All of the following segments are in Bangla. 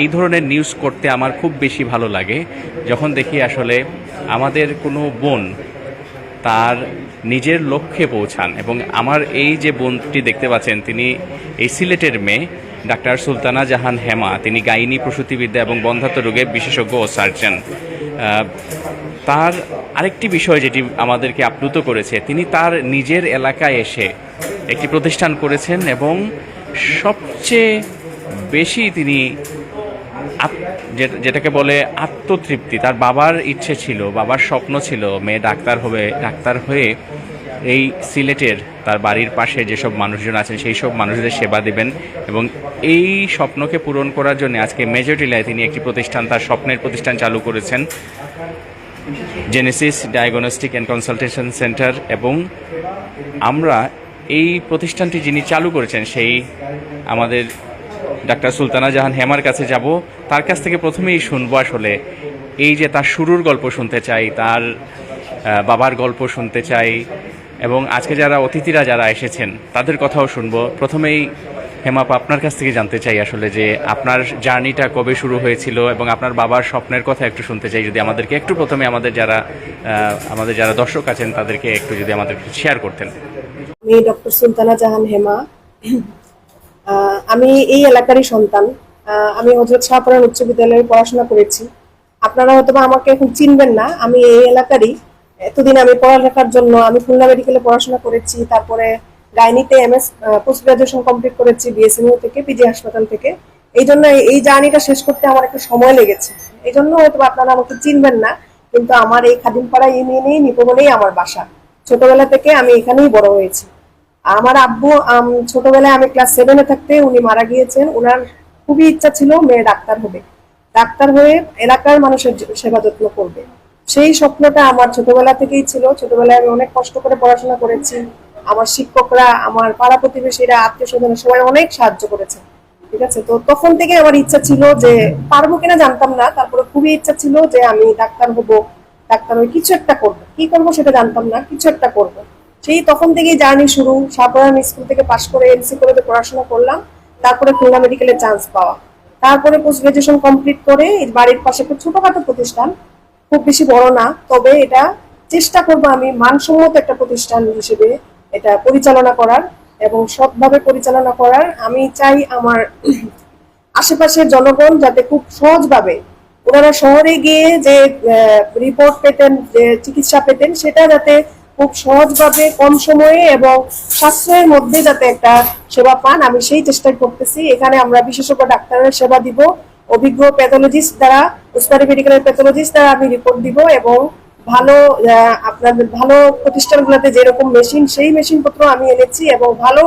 এই ধরনের নিউজ করতে আমার খুব বেশি ভালো লাগে। যখন দেখি আসলে আমাদের কোনো বোন তার নিজের লক্ষ্যে পৌঁছান এবং আমার এই যে বোনটি দেখতে পাচ্ছেন, তিনি এই সিলেটের মেয়ে, ডাক্তার সুলতানা জাহান হেমা। তিনি গাইনি প্রসূতিবিদ্যা এবং বন্ধাত্ম রোগের বিশেষজ্ঞ ও সার্জন। তার আরেকটি বিষয় যেটি আমাদেরকে আপ্লুত করেছে, তিনি তার নিজের এলাকায় এসে একটি প্রতিষ্ঠান করেছেন এবং সবচেয়ে বেশি তিনি যেটাকে বলে আত্মতৃপ্তি, তার বাবার ইচ্ছে ছিল, বাবার স্বপ্ন ছিল মেয়ে ডাক্তার হবে, ডাক্তার হয়ে এই সিলেটের তার বাড়ির পাশে যেসব মানুষজন আছেন, সেই সব মানুষদের সেবা দেবেন এবং এই স্বপ্নকে পূরণ করার জন্য আজকে মেজর টিলায় তিনি একটি প্রতিষ্ঠান, তার স্বপ্নের প্রতিষ্ঠান চালু করেছেন। Genesis diagnostic and consultation centre এবং আমরা এই প্রতিষ্ঠানটি যিনি চালু করেছেন, সেই আমাদের ডাক্তার সুলতানা জাহান হেমার কাছে যাব। তার কাছ থেকে প্রথমেই শুনব আসলে এই যে তার শুরুর গল্প শুনতে চাই, তার বাবার গল্প শুনতে চাই, এবং আজকে যারা অতিথিরা যারা এসেছেন, তাদের কথাও শুনব। প্রথমেই হেমাপা আপনার কাছ থেকে জানতে চাই আসলে যে আপনার জার্নিটা কবে শুরু হয়েছিল এবং আপনার বাবার স্বপ্নের কথা একটু শুনতে চাই যদি আমাদেরকে। একটু প্রথমে আমাদের যারা আমাদের যারা দর্শক আছেন, তাদেরকে একটু যদি আমাদের শেয়ার করতেন। আমি ডক্টর সুলতানা জাহান হেমা। আমি এই এলাকারই সন্তান। আমি হজরত শাহপুরান উচ্চ বিদ্যালয়ে পড়াশোনা করেছি। আপনারা হয়তো আমাকে এখন চিনবেন না, আমি এই এলাকারই। এতদিন আমি পড়ালেখার জন্য আমি খুলনা মেডিকেলে পড়াশোনা করেছি, তারপরে গাইনিতে M S post graduation complete করেছি বিএসএমইউ থেকে, পিজি হাসপাতাল থেকে। এই জন্য এই- জার্নিটা শেষ করতে আমার একটু সময় লেগেছে। এই জন্য হয়তো আপনারা আমাকে চিনবেন না, কিন্তু আমার এই খাদিমপাড়া ইউনিয়নেই, নিপবনেই আমার বাসা। ছোটবেলা থেকে আমি এখানেই বড় হয়েছি। আমার আব্বু ছোটবেলায় আমি ক্লাস সেভেনে থাকতে উনি মারা গিয়েছেন। ওনার খুবই ইচ্ছা ছিল মেয়ে ডাক্তার হবে। ডাক্তার হয়ে এলাকার মানুষের সেবা যত্ন করবে। সেই স্বপ্নটা আমার ছোটবেলা থেকেই ছিল। ছোটবেলায় আমি অনেক কষ্ট করে পড়াশোনা করেছি। আমার শিক্ষকরা, আমার পাড়া প্রতিবেশীরা আত্মীয় স্বজনের সবাই অনেক সাহায্য করেছে। ঠিক আছে? তো তখন থেকে আমার ইচ্ছা ছিল যে পারব কিনা জানতাম না। তারপরে খুবই ইচ্ছা ছিল যে আমি ডাক্তার হব। ডাক্তার হয়ে কিছু একটা করব। কি করব সেটা জানতাম না। কিছু একটা করব। সেই তখন থেকেই জার্নি শুরু। সাপুরান স্কুল থেকে পাশ করে এমসি করে পড়াশোনা করলাম। তারপরে খুলনা মেডিকেলে চান্স পাওয়া। তারপরে পোস্ট গ্রাজুয়েশন কমপ্লিট করে বাড়ির পাশে একটা ছোটখাটো প্রতিষ্ঠান। খুব বেশি বড় না, তবে এটা চেষ্টা করব আমি মানসম্মত একটা প্রতিষ্ঠান হিসেবে এটা পরিচালনা করার এবং সৎভাবে পরিচালনা করার। আমি চাই আমার আশেপাশের জনগণ যাতে খুব সহজভাবে ওনারা শহরে গিয়ে যে রিপোর্ট পেতেন, যে, চিকিৎসা পেতেন, সেটা যাতে খুব সহজভাবে, কম সময়ে এবং সাশ্রয়ের মধ্যে যাতে একটা সেবা পান, আমি সেই চেষ্টা করতেছি। এখানে আমরা বিশেষজ্ঞ ডাক্তারের সেবা দিব। অভিজ্ঞ প্যাথোলজিস্ট দ্বারা উসমানী মেডিকেলের প্যাথোলজিস্ট দ্বারা আমি রিপোর্ট দিব এবং ভালো আপনাদের ভালো প্রতিষ্ঠানগুলোতে যেরকম মেশিন সেই মেশিন পত্র আমি এনেছি এবং ভালো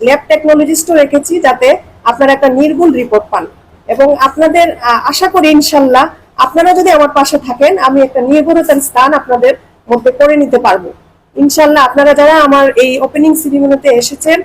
ল্যাব টেকনোলজিস্টও রেখেছি যাতে আপনারা একটা নির্ভুল রিপোর্ট পান। এবং আপনাদের আশা করি ইনশাল্লাহ আপনারা যদি আমার পাশে থাকেন, আমি একটা নির্ভরতার স্থান আপনাদের মধ্যে করে নিতে পারব। ইনশাল্লাহ আপনারা যারা আমার এই ওপেনিং সিরিমনিতে এসেছেন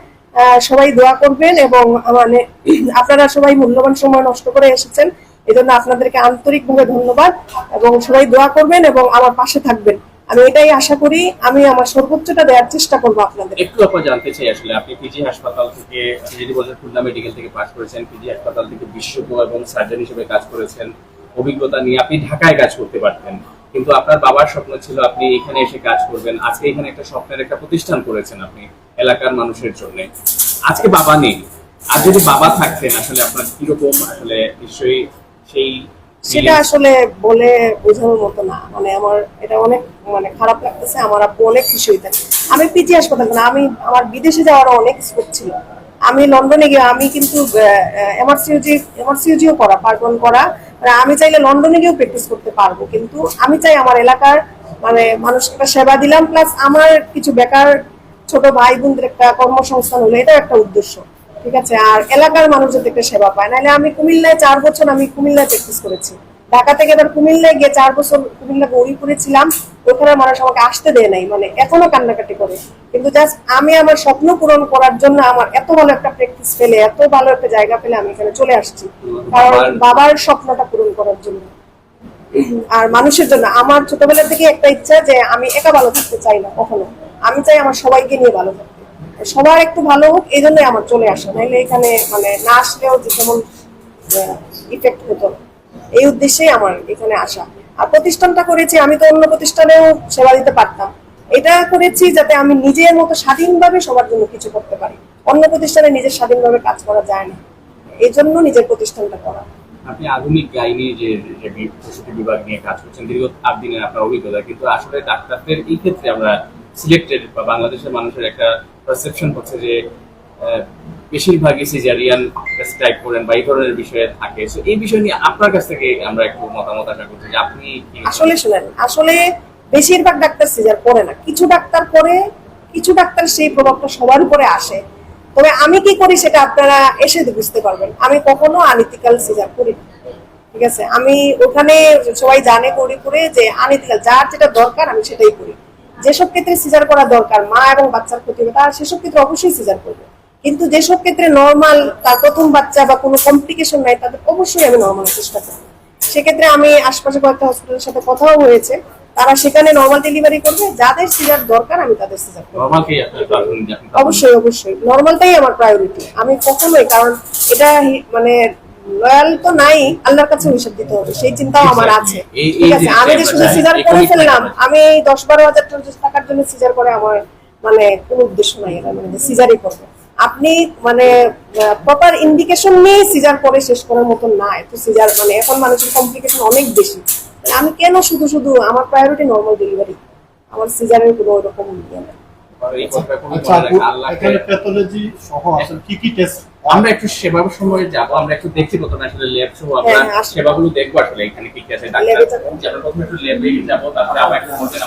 সবাই দোয়া করবেন এবং মানে আপনারা সবাই মূল্যবান সময় নষ্ট করে এসেছেন এই জন্য আপনাদেরকে আন্তরিকভাবে ধন্যবাদ এবং সবাই দোয়া করবেন এবং আমার পাশে থাকবেন। আমি এটাই আশা করি, আমি আমার সর্বোচ্চটা দেওয়ার চেষ্টা করব আপনাদের। একটু আপনার জানতে চাই আসলে, আপনি পিজি হাসপাতাল থেকে, আপনি যদি বলছেন খুলনা মেডিকেল থেকে পাস করেছেন পিজি হাসপাতাল থেকে বিশেষজ্ঞ এবং সার্জন হিসেবে কাজ করেছেন, অভিজ্ঞতা নিয়ে আপনি ঢাকায় কাজ করতে পারতেন। কিন্তু আপনার বাবার স্বপ্ন ছিল আপনি এখানে এসে কাজ করবেন। আজকে এখানে একটা স্বপ্নের একটা প্রতিষ্ঠান করেছেন আপনি এলাকার মানুষের জন্য। আজকে বাবা নেই। আর যদি বাবা থাকতেন আসলে আপনার কীরকম? আসলে নিশ্চয়ই সেই সেটা আসলে বলে বোঝানোর মতো না। মানে আমার এটা অনেক মানে খারাপ লাগতেছে আমার আব্বু অনেক খুশি হইতেন। আমি পিজি হাসপাতাল না আমি আমার বিদেশে যাওয়ার অনেক স্কোপ ছিল। আমি লন্ডনে গিয়ে আমি কিন্তু এমআরসিওজি এমআরসিওজিও করা পার্বন করা আমি চাইলে লন্ডনে গিয়েও প্র্যাকটিস করতে পারব, কিন্তু আমি চাই আমার এলাকার মানে মানুষকে একটা সেবা দিলাম প্লাস আমার কিছু বেকার ছোট ভাই বোনদের একটা কর্মসংস্থান হলো, এটাও একটা উদ্দেশ্য, ঠিক আছে? আর এলাকার মানুষ যাতে একটা সেবা পায়, নাহলে আমি কুমিল্লায় চার বছর আমি কুমিল্লায় প্র্যাকটিস করেছি। ঢাকা থেকে এবার কুমিল্লায় গিয়ে চার বছর কুমিল্লা গৌরীপুরে ছিলাম ওখানে মানুষ আমাকে আসতে দেয় নাই মানে এখনও কান্নাকাটি করে। কিন্তু জাস্ট আমি আমার স্বপ্ন পূরণ করার জন্য আমার এত ভালো একটা প্র্যাকটিস পেলে এত ভালো একটা জায়গা পেলে আমি এখানে চলে আসছি। কারণ বাবার স্বপ্নটা পূরণ করার জন্য। আর মানুষের জন্য আমার ছোটবেলা থেকে একটা ইচ্ছা যে আমি একা ভালো থাকতে চাই না কখনো। আমি চাই আমার সবাইকে নিয়ে ভালো থাকতে। সবার একটু ভালো হোক এই জন্যই আমার চলে আসা। নাইলে এখানে মানে না আসলেও যে যেমন ইফেক্ট হতো। এই উদ্দেশ্যেই আমার এখানে আসা। আর প্রতিষ্ঠানটা করেছি, আমি তো অন্য প্রতিষ্ঠানেও সেবা দিতে পারতাম। এটা করেছি যাতে আমি নিজের মতো স্বাধীনভাবে সবার জন্য কিছু করতে পারি। অন্য প্রতিষ্ঠানে নিজের স্বাধীনভাবে কাজ করা যায় না। এই জন্য নিজের প্রতিষ্ঠানটা করা। আপনি আধুনিক গাইনি যে প্রসূতি বিভাগ নিয়ে কাজ করছেন, দীর্ঘ আট দিনের আপনার অভিজ্ঞতা, কিন্তু আসলে ডাক্তারদের এই ক্ষেত্রে আমরা সিলেক্টেড বা বাংলাদেশের মানুষের একটা পারসেপশন হচ্ছে যে বেশিরভাগই সিজারিয়ান প্রেসক্রাইব করেন বা এই ধরনের বিষয়ে থাকে। So, এই বিষয় নিয়ে আপনার কাছ থেকে আমরা একটু মতামত আশা করছি যে আপনি আসলে শুনেন আসলে বেশিরভাগ ডাক্তার সিজার করে না। কিছু ডাক্তার করে কিছু ডাক্তার সেই প্রভাবটা সবার উপরে আসে। তবে আমি কি করি সেটা আপনারা এসে বুঝতে পারবেন। আমি কখনো আনিতিক্যাল সিজার করি ঠিক আছে? আমি ওখানে সবাই জানে করি করে যে আনিতিক্যাল যার যেটা দরকার আমি সেটাই করি। যেসব ক্ষেত্রে সিজার করা দরকার মা এবং বাচ্চার ক্ষতি হবে তার সেসব ক্ষেত্রে অবশ্যই সিজার করবে। কিন্তু যেসব ক্ষেত্রে নর্মাল তার প্রথম বাচ্চা বা কোনো কমপ্লিকেশন নাই তাদের অবশ্যই আমি নর্মাল চেষ্টা করি সেক্ষেত্রে আমি আশপাশে কয়েকটা হসপিটালের সাথে কথাও হয়েছে। তারা সেখানে নর্মাল ডেলিভারি করবে যাদের সিজার দরকার আমি তাদের সিজার অবশ্যই অবশ্যই। নর্মালটাই আমার প্রায়োরিটি আমি কখনোই কারণ এটা মানে লয়াল তো নাই আল্লাহর কাছে হিসাব দিতে হবে সেই চিন্তাও আমার আছে। ঠিক আছে আমি যে শুধু সিজার করে ফেললাম আমি দশ বারো হাজার টাকার জন্য সিজার করে আমার মানে কোনো উদ্দেশ্য নাই এটা মানে সিজারই করব। আপনি মানে প্রপার ইন্ডিকেশন নিয়ে সিজার করে শেষ করার মতো না একটু সিজার মানে এখন মানুষের কমপ্লিকেশন অনেক বেশি। আমি কেন শুধু শুধু আমার প্রায়োরিটি নর্মাল ডেলিভারি আমার সিজারের কোনো ওরকম ইয়ে নেই। আচ্ছা মনে টেস্ট আমরা একটু সেবা সময়ে যাব আমরা একটু দেখছি প্রথমে আসলে ল্যাব সহ আমরা সেবাগুলো দেখব আসলে এখানে কি কি আছে ডাক্তার আমরা প্রথমে একটু ল্যাবে যাব তারপরে আবার একটু বলবেন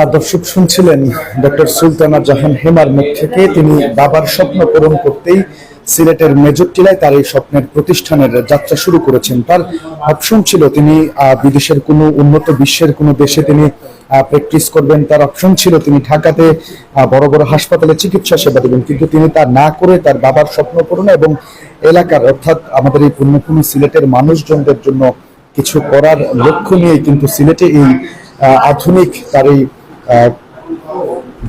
আর দর্শক শুনছিলেন ডক্টর সুলতানা জাহান হেমার মুখ থেকে। তিনি বাবার স্বপ্ন পূরণ করতেই সিলেটের মেজর টিলায় তার এই স্বপ্নের প্রতিষ্ঠানের যাত্রা শুরু করেছেন। তার অপশন ছিল, তিনি বিদেশের কোনো উন্নত বিশ্বের কোনো দেশে তিনি প্র্যাকটিস করবেন। তার অপশন ছিল, তিনি ঢাকাতে বড় বড় হাসপাতালে চিকিৎসা সেবা দেবেন। কিন্তু তিনি তা না করে তার বাবার স্বপ্ন পূরণ এবং এলাকার, অর্থাৎ আমাদের এই পুণ্যভূমি সিলেটের মানুষজনদের জন্য কিছু করার লক্ষ্য নিয়ে কিন্তু সিলেটে এই আধুনিক তার এই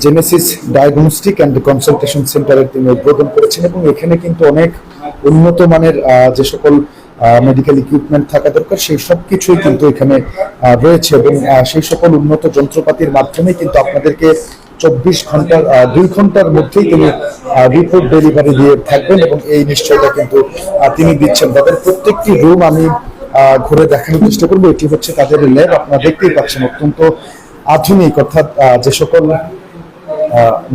জেনেসিস ডায়াগনস্টিক অ্যান্ড কনসালটেশন সেন্টারের তিনি উদ্বোধন করেছেন এবং এখানে কিন্তু অনেক উন্নত মানের যে সকল মেডিকেল ইকুইপমেন্ট থাকা দরকার, সেই সব কিছুই কিন্তু এখানে রয়েছে এবং সেই সকল উন্নত যন্ত্রপাতির মাধ্যমে কিন্তু আপনাদেরকে চব্বিশ ঘণ্টার দুই ঘণ্টার মধ্যেই তিনি রিপোর্ট ডেলিভারি দিয়ে থাকবেন এবং এই নিশ্চয়তা কিন্তু তিনি দিচ্ছেন। তাদের প্রত্যেকটি রুম আমি ঘুরে দেখানোর চেষ্টা করব। এটি হচ্ছে তাদের ল্যাব। আপনারা দেখতেই পাচ্ছেন অত্যন্ত আধুনিক, অর্থাৎ যে সকল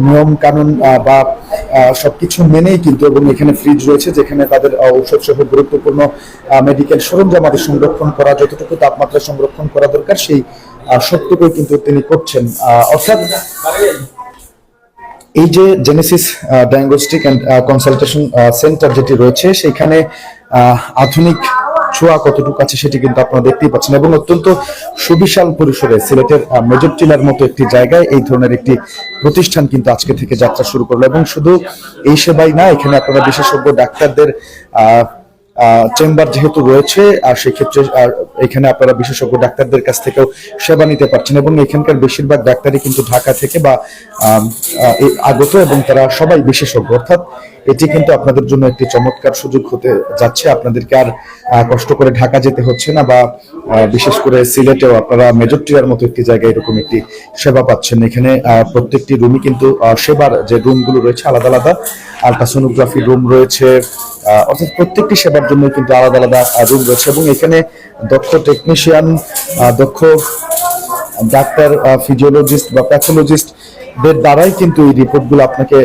নিয়ম কানুন বা সবকিছু মেনেই কিন্তু এবং এখানে ফ্রিজ রয়েছে যেখানে তাদের ঔষধ সহ গুরুত্বপূর্ণ মেডিকেল সরঞ্জাম আদি সংরক্ষণ করা, যতটুকু তাপমাত্রা সংরক্ষণ করা দরকার, সেই সবটুকুই কিন্তু তিনি করছেন। অর্থাৎ এই যে Genesis diagnostic and consultation centre যেটি রয়েছে, সেখানে আধুনিক ছোঁয়া কতটুকু আছে সেটি কিন্তু আপনারা দেখতেই পাচ্ছেন এবং অত্যন্ত সুবিশাল পরিসরে সিলেটের মেজর টিলার মতো একটি জায়গায় এই ধরনের একটি প্রতিষ্ঠান কিন্তু আজকে থেকে যাত্রা শুরু করল এবং শুধু এই সেবাই না, এখানে আপনারা বিশেষজ্ঞ ডাক্তারদের চেম্বার যেহেতু রয়েছে, আর সেক্ষেত্রে এখানে আপনারা বিশেষজ্ঞ ডাক্তারদের কাছ থেকেও সেবা নিতে পারছেন এবং এখানকার বেশিরভাগ ডাক্তারই কিন্তু ঢাকা থেকে বা আগত এবং তারা সবাই বিশেষজ্ঞ। অর্থাৎ এটি কিন্তু আপনাদের জন্য একটি চমৎকার সুযোগ হতে যাচ্ছে। আপনাদেরকে আর কষ্ট করে ঢাকা যেতে হচ্ছে না বা বিশেষ করে সিলেটেও আপনারা মেজর টিয়ার মতো একটি জায়গায় এরকম একটি সেবা পাচ্ছেন। এখানে প্রত্যেকটি রুমই কিন্তু সেবার যে রুমগুলো রয়েছে আলাদা আলাদা। আলট্রাসোনোগ্রাফি রুম রয়েছে অর্থাৎ প্রত্যেকটি সেবার জন্য কিন্তু আলাদা আলাদা রুম রয়েছে। এবং এখানে দক্ষ টেকনিশিয়ান দক্ষ ডাক্তার ফিজিওলজিস্ট বা প্যাথোলজিস্ট দের দ্বারাই কিন্তু এই রিপোর্টগুলো আপনাকে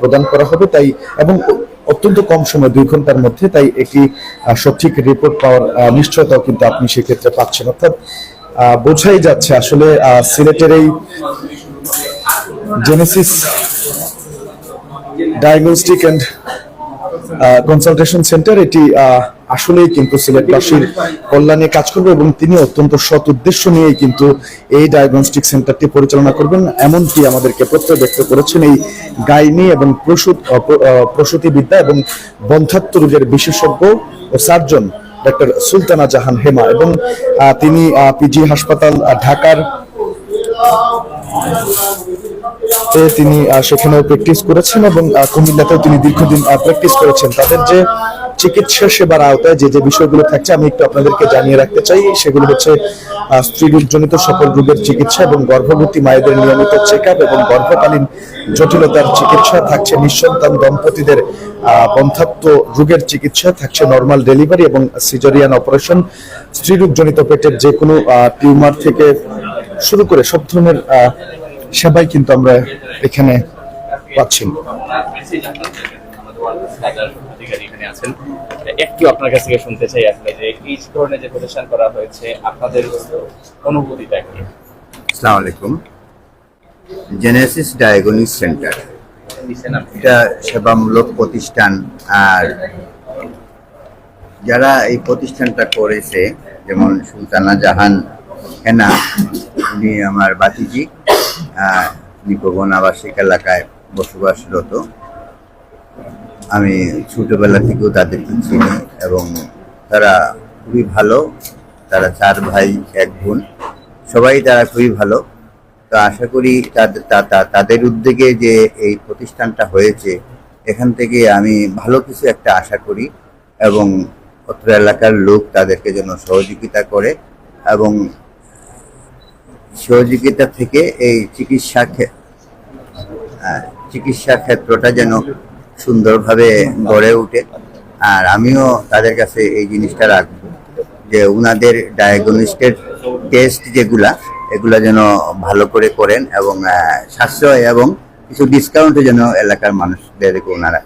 প্রদান করা হবে। তাই, এবং অত্যন্ত কম সময়, দুই ঘণ্টার মধ্যে তাই একটি সঠিক রিপোর্ট পাওয়ার নিশ্চয়তাও কিন্তু আপনি সেক্ষেত্রে পাচ্ছেন। অর্থাৎ বোঝাই যাচ্ছে আসলে সিলেটের এই Genesis diagnostic and consultation centre এটি আসলেই কিন্তু সিলেটবাসীর কল্যাণে কাজ করবে এবং তিনি অত্যন্ত সৎ উদ্দেশ্য নিয়েই কিন্তু এই ডায়াগনস্টিক সেন্টারটি পরিচালনা করবেন। এমনকি আমাদেরকে প্রত্যয় ব্যক্ত করেছেন এই গাইনি এবং প্রসূত প্রসূতিবিদ্যা এবং বন্ধাত্ম রোগের বিশেষজ্ঞ ও সার্জন ডক্টর সুলতানা জাহান হেমা এবং তিনি পিজি হাসপাতাল ঢাকার তিনি সেখানেও প্র্যাকটিস করেছেন এবং কুমিল্লাতেও তিনি দীর্ঘদিন প্র্যাকটিস করেছেন। তাদের যে চিকিৎসা সেবার আওতায় যে যে বিষয়গুলো থাকছে আমি একটু আপনাদেরকে জানিয়ে রাখতে চাই। সেগুলো হচ্ছে আহ, স্ত্রীরোগজনিত সকল রোগের চিকিৎসা এবং গর্ভবতী মায়েদের নিয়মিত চেক এবং গর্ভকালীন জটিলতার চিকিৎসা থাকছে। নিঃসন্তান দম্পতিদের আহ, বন্ধাত্ব রোগের চিকিৎসা থাকছে। নর্মাল ডেলিভারি এবং সিজারিয়ান অপারেশন স্ত্রীরোগজনিত পেটের যে কোনো টিউমার থেকে শুরু করে সব ধরনের সেবাই কিন্তু আমরা এখানে পাচ্ছি। আপনার মেসেজ আপনাদের আমাদের ওয়ার্ল্ড হাজার অধিকারী এখানে আছেন একটু আপনার কাছ থেকে শুনতে চাই আসলে যে এই ধরনের যে প্রতিষ্ঠান করা হয়েছে আপনাদের অনুভূতিটা কি? আসসালামু আলাইকুম। জেনেসিস ডায়াগনিক সেন্টার এটা সেবামূলক প্রতিষ্ঠান আর যারা এই প্রতিষ্ঠানটা করেছে যেমন সুলতানা জাহান হেনা উনি আমার বাতিজি নিকোবন আবাসিক এলাকায় বসবাসরত। আমি ছোটোবেলা থেকেও তাদেরকে চিনি এবং তারা খুবই ভালো। তারা চার ভাই, এক বোন। সবাই তারা খুবই ভালো। তো আশা করি তাদের উদ্যোগে যে এই প্রতিষ্ঠানটা হয়েছে, এখান থেকে আমি ভালো কিছু একটা আশা করি এবং অত্র এলাকার লোক তাদেরকে যেন সহযোগিতা করে এবং সহযোগিতা থেকে এই চিকিৎসা চিকিৎসা ক্ষেত্রটা যেন সুন্দরভাবে গড়ে ওঠে। আর আমিও তাদের কাছে এই জিনিসটা রাখব, যে ওনাদের ডায়াগনস্টের টেস্ট যেগুলা, এগুলা যেন ভালো করে করেন এবং সাশ্রয় এবং কিছু ডিসকাউন্টও যেন এলাকার মানুষদেরকে ওনারা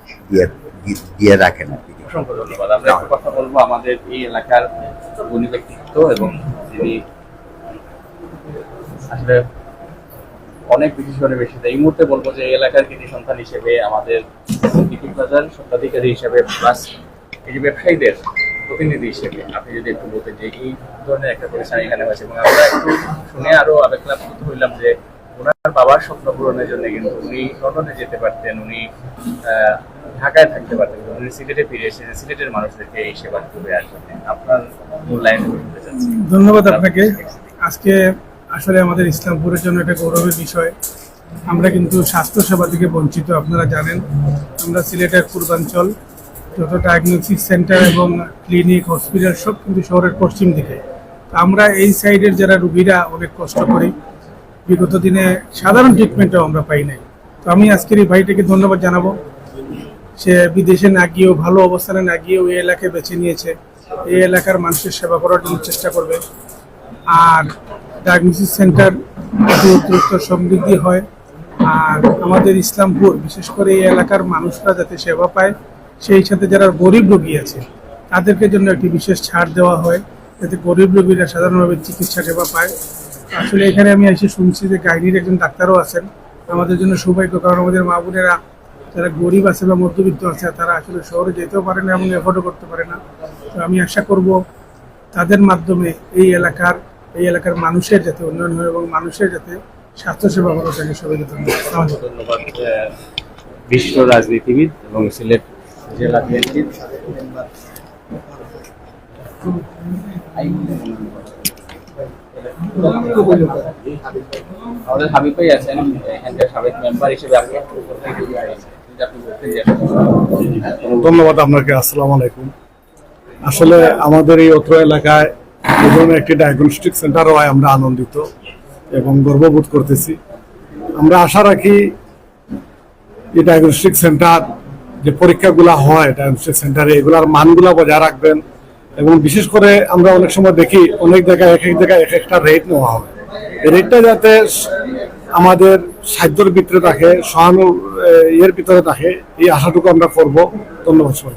দিয়ে রাখেন আর কি। ধন্যবাদ। আমরা কথা বলব আমাদের এই এলাকার এবং আসলে অনেক বিশেষণে বেশি এই মুহূর্তে বলব যে এলাকার কৃষি সন্তান হিসেবে আমাদের বিপিন বাজার স্বত্বাধিকারী হিসেবে প্লাস এই ব্যবসায়ীদের প্রতিনিধি হিসেবে আপনি যদি একটু বলতেন যে এই ধরনের একটা প্রতিষ্ঠান এখানে হয়েছে এবং আমরা একটু শুনে আরও আবেগলাপ্ত হইলাম যে ওনার বাবার স্বপ্ন পূরণের জন্য কিন্তু উনি লন্ডনে যেতে পারতেন, উনি ঢাকায় থাকতে পারতেন, উনি সিলেটে ফিরে এসেছেন সিলেটের মানুষদেরকে এই সেবা করে আসবেন আপনার মূল্যায়ন করতে চাচ্ছি। ধন্যবাদ আপনাকে। আজকে আসলে আমাদের ইসলামপুরের জন্য একটা গৌরবের বিষয়। আমরা কিন্তু স্বাস্থ্য সেবা থেকে বঞ্চিত, আপনারা জানেন। আমরা সিলেটের পূর্বাঞ্চল, যত ডায়াগনস্টিক সেন্টার এবং ক্লিনিক হসপিটাল সব কিন্তু শহরের পশ্চিম দিকে। আমরা এই সাইডের যারা রুগীরা, অনেক কষ্ট করি। বিগত দিনে সাধারণ ট্রিটমেন্টও আমরা পাই নাই। তো আমি আজকের এই ভাইটাকে ধন্যবাদ জানাব। সে বিদেশে না গিয়েও, ভালো অবস্থানে না গিয়েও এই এলাকায় বেছে নিয়েছে। এই এলাকার মানুষের সেবা করার জন্য চেষ্টা করবে। আর ডায়াগনোসিস সেন্টার দ্রুত সমৃদ্ধি হয়। আর আমাদের ইসলামপুর, বিশেষ করে এই এলাকার মানুষরা যাতে সেবা পায়, সেই সাথে যারা গরিব রোগী আছে, তাদেরকে জন্য একটি বিশেষ ছাড় দেওয়া হয়, যাতে গরিব রোগীরা সাধারণভাবে চিকিৎসা সেবা পায়। আসলে এখানে আমি এসে শুনছি যে গাইনির একজন ডাক্তারও আছেন। আমাদের জন্য সৌভাগ্য, কারণ আমাদের মা বোনেরা যারা গরিব আছে বা মধ্যবিত্ত আছে, তারা আসলে শহরে যেতেও পারে না এবং এফোর্ডও করতে পারে না। তো আমি আশা করব তাদের মাধ্যমে এই এলাকার এই এলাকার মানুষের যাতে উন্নয়ন হয় এবং মানুষের যাতে স্বাস্থ্যসেবা ভালো থাকে সবাইকে ধন্যবাদ। আসসালামু ধন্যবাদ বিশ্ব রাজনীতিবিদ এবং সিলেট জেলা বিএনপির আমাদের হাবিব ভাই আছেন এখানকার সাবেক মেম্বার হিসেবে আপনি একটু বলতেন যদি আপনি বলতেন যে ধন্যবাদ আপনাকে আসসালামু আলাইকুম। আসলে আমাদের এই অত্র এলাকায় একটি ডায়াগনস্টিক সেন্টার হওয়ায় আমরা আনন্দিত এবং গর্ববোধ করতেছি। আমরা আশা রাখি এই ডায়াগনস্টিক সেন্টার যে পরীক্ষাগুলো হয় ডায়াগনস্টিক সেন্টারে এগুলার মানগুলা বজায় রাখবেন এবং বিশেষ করে আমরা অনেক সময় দেখি অনেক জায়গায়, এক এক জায়গায় এক একটা রেট নেওয়া হয়। এই রেটটা যাতে আমাদের সাধ্যের ভিতরে থাকে, সহানু ইয়ের ভিতরে থাকে, এই আশাটুকু আমরা করব। ধন্যবাদ সবাই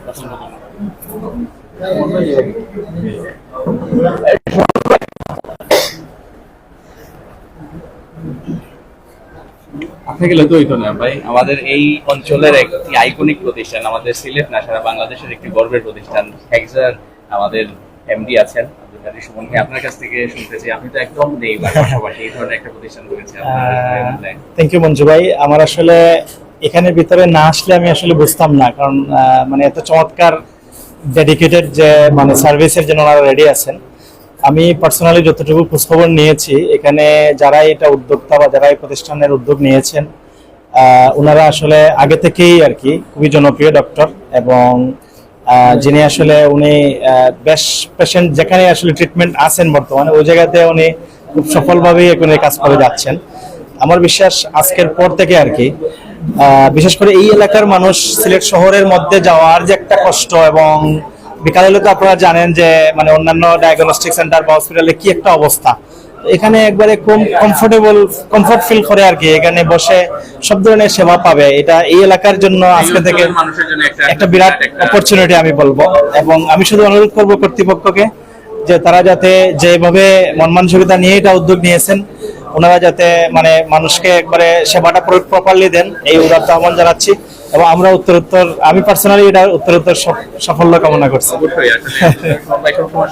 আপনি গেলে তো হইতো না ভাই। আমাদের এই অঞ্চলের একটি আইকনিক প্রতিষ্ঠান আমাদের সিলেট না সারা বাংলাদেশের একটি গর্বের প্রতিষ্ঠান। আমাদের এমডি আছেন আব্দুল কাদের সুমন ভাই। আপনার কাছ থেকে শুনতেছি আপনি তো একদম নেই পাশাপাশি এই ধরনের একটা প্রতিষ্ঠান থ্যাংক ইউ মঞ্জু ভাই। আমার আসলে এখানের ভিতরে না আসলে আমি আসলে বুঝতাম না কারণ মানে এত চমৎকার ডেডিকেটেড যে মানে সার্ভিসের জন্য ওনারা রেডি আছেন। আমি পার্সোনালি যতটুকু খোঁজখবর নিয়েছি, এখানে যারা এটা উদ্যোক্তা বা যারা এই প্রতিষ্ঠানের উদ্যোগ নিয়েছেন ওনারা আসলে আগে থেকেই আর কি খুবই জনপ্রিয় ডক্টর এবং যিনি আসলে উনি বেশ পেশেন্ট যেখানে আসলে ট্রিটমেন্ট আছেন বর্তমানে, ওই জায়গাতে উনি খুব সফলভাবেই এখানে কাজ করে যাচ্ছেন। আমার বিশ্বাস আজকের পর থেকে আর কি বিশেষ করে এই এলাকার মানুষ সিলেট শহরের মধ্যে যাওয়ার যে একটা কষ্ট এবং বিকালে হলে তো আপনারা জানেন যে মানে অন্যান্য ডায়াগনস্টিক সেন্টার বা হসপিটালে কি একটা অবস্থা। এখানে একবারে কম কমফোর্টেবল কমফোর্ট ফিল করে আর কি এখানে বসে সব ধরনের সেবা পাবে। এটা এই এলাকার জন্য আজকে থেকে একটা একটা বিরাট অপরচুনিটি আমি বলব। এবং আমি শুধু অনুরোধ করব কর্তৃপক্ষকে যে তারা যাতে যেভাবে মন মানসিকতা নিয়ে এটা উদ্যোগ নিয়েছেন, ওনারা যাতে মানে মানুষকে একবারে সেবাটা প্রপারলি দেন, এই উদারতা আহ্বান জানাচ্ছি এবং আমরা উত্তরোত্তর, আমি পার্সোনালি এটা উত্তরোত্তর সফ- সাফল্য কামনা করছি।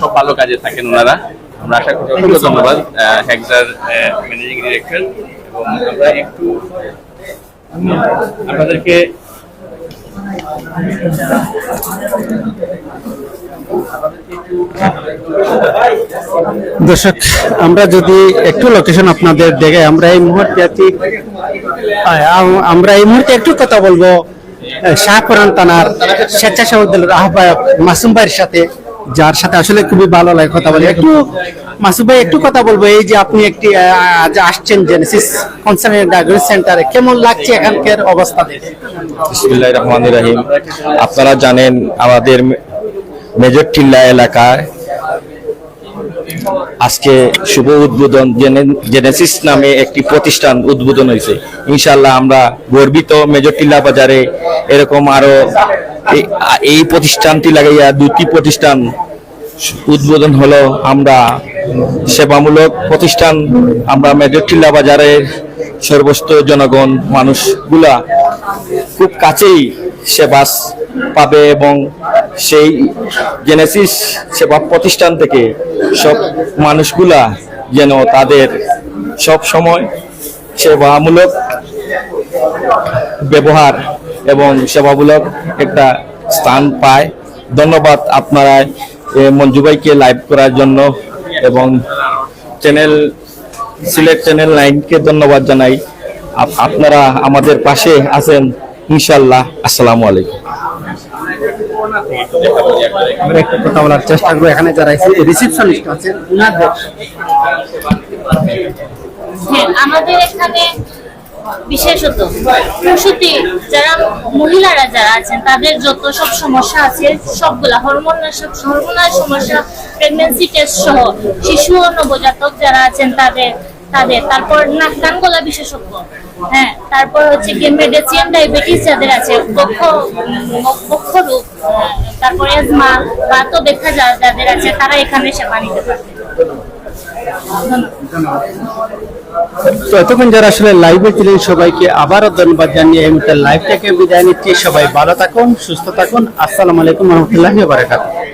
সব ভালো কাজে থাকেন ওনারা। আমরা আশা অসংখ্য ধন্যবাদ হ্যাকজার ম্যানেজিং ডিরেক্টর এবং আমরা একটু, আপনাদেরকে দর্শক, আমরা যদি একটু লোকেশন আপনাদের দেখে আমরা এই মুহূর্তে আছি আমরা এই মুহূর্তে একটু কথা বলব শাহপুরান থানার স্বেচ্ছাসেবক দলের আহ্বায়ক মাসুম ভাইয়ের সাথে, যার সাথে আসলে খুবই ভালো লাগে কথা বলে। একটু, মাসুম ভাই, একটু কথা বলব, এই যে আপনি একটি আজ আসছেন জেনেসিস কনসার্ন সেন্টারে কেমন লাগছে এখানকার অবস্থা দেখে? বিসমিল্লাহ রহমান রাহিম। আপনারা জানেন, আমাদের মেজর টিল্লা এলাকায় আজকে শুভ উদ্বোধন জেনে- জেনেসিস নামে একটি প্রতিষ্ঠান উদ্বোধন হয়েছে। ইনশাল্লাহ আমরা গর্বিত মেজর টিল্লা বাজারে এরকম আরও এই প্রতিষ্ঠানটি লাগাইয়া দুটি প্রতিষ্ঠান উদ্বোধন হলো। আমরা সেবামূলক প্রতিষ্ঠান, আমরা মেজর টিল্লা বাজারের সর্বস্ত জনগণ মানুষগুলা খুব কাছেই সেবা পাবে এবং সেই জেনেসিস সেবা প্রতিষ্ঠান থেকে সব মানুষগুলা যেন তাদের সব সময় সেবামূলক ব্যবহার এবং সেবামূলক একটা স্থান পায়। ধন্যবাদ আপনারা মঞ্জু ভাইকে লাইভ করার জন্য এবং চ্যানেল সিলেট চ্যানেল নাইনকে ধন্যবাদ জানাই। আপ- আপনারা আমাদের পাশে আছেন ইনশাল্লাহ আসসালামু আলাইকুম। আমরা একটু কথা বলার চেষ্টা করব। এখানে যারা রিসিপশনিস্ট আছেন, উনাদের হ্যাঁ আমাদের এখানে বিশেষত প্রসূতি, যারা মহিলারা যারা আছেন, তাদের যত সব সমস্যা আছে, সবগুলা হরমোনাল সব হরমোনাল সমস্যা প্রেগন্যান্সি টেস্ট সহ শিশু ও নবজাতক যারা আছেন, তাদের তাদের। তারপর নাক কান গলা বিশেষজ্ঞ। হ্যাঁ তারপর হচ্ছে ডায়াবেটিস যাদের আছে রোগ তারপর এজমা বাত ব্যথা যাদের আছে, তারা এখানে সেবা নিতে পারবে তো যারা আসলে লাইভে ছিলেন, সবাইকে আবারও ধন্যবাদ জানিয়ে এই মুহূর্তে লাইভ থেকে বিদায় নিচ্ছি। সবাই ভালো থাকুন, সুস্থ থাকুন। আসসালামু আলাইকুম রহমতুল্লাহি বারাকাতুহু।